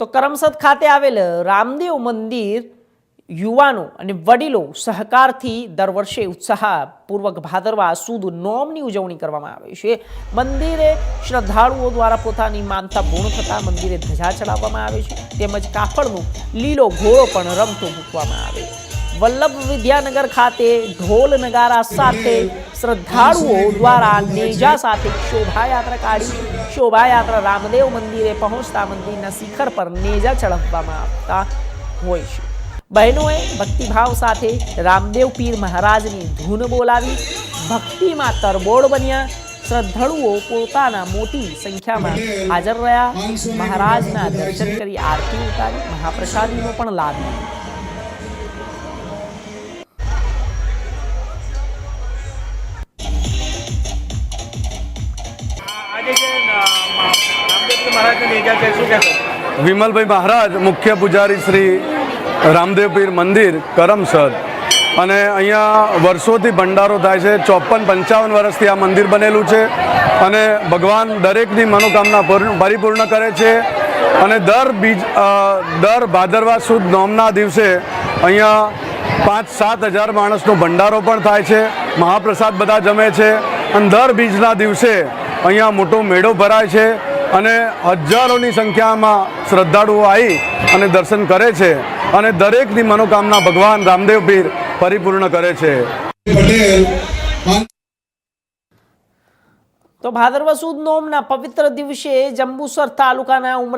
તો કરમસદ ખાતે આવેલ રામદેવ મંદિર યુવાનો અને વડીલો સહકારથી દર વર્ષે ઉત્સાહપૂર્વક ભાદરવા સુદ નોમની ઉજવણી કરવામાં આવે છે. મંદિરે શ્રદ્ધાળુઓ દ્વારા પોતાની માનતા પૂર્ણ થતાં મંદિરે ધજા ચડાવવામાં આવે છે. તેમજ કાપડનો લીલો ઘોડો પણ રમતો મૂકવામાં આવે. વલ્લભ વિદ્યાનગર ખાતે ઢોલ નગારા સાથે શ્રદ્ધાળુઓ દ્વારા નેજા સાથે શોભાયાત્રા કાઢી, શોભાયાત્રા રામદેવ મંદિરે પહોંચતા મંદિરના શિખર પર નેજા ચડાવવામાં આવતા હોય છે. બહેનોએ ભક્તિભાવ સાથે રામદેવ પીર મહારાજની ધૂન બોલાવી, ભક્તિમાં તરબોળ બન્યા, શ્રદ્ધાળુઓ પોતાના મોટી સંખ્યામાં હાજર રહ્યા, મહારાજના દર્શન કરી આરતી ઉતારી, મહાપ્રસાદીનો પણ લાભ લીધો. વિમલભાઈ મહારાજ, મુખ્ય પૂજારી શ્રી રામદેવપીર મંદિર, કરમસદ. અને અહીંયા વર્ષોથી ભંડારો થાય છે, ચોપન પંચાવન વર્ષથી આ મંદિર બનેલું છે. અને ભગવાન દરેકની મનોકામના પૂર્ણ- પરિપૂર્ણ કરે છે. અને દર બીજ દર ભાદરવા સુદ નોમના દિવસે અહીંયા પાંચ, સાત હજાર માણસનો ભંડારો પણ થાય છે. મહાપ્રસાદ બધા જમે છે. અને દર બીજના દિવસે અહીંયા મોટો મેળો ભરાય છે. અને હજારોની સંખ્યામાં શ્રદ્ધાળુઓ આવી અને દર્શન કરે છે અને દરેકની મનોકામના ભગવાન રામદેવ પીર પરિપૂર્ણ કરે છે. તો ભાદરવા સુદ નોમના પવિત્ર દિવસે જંબુસર તાલુકાના ઉમરા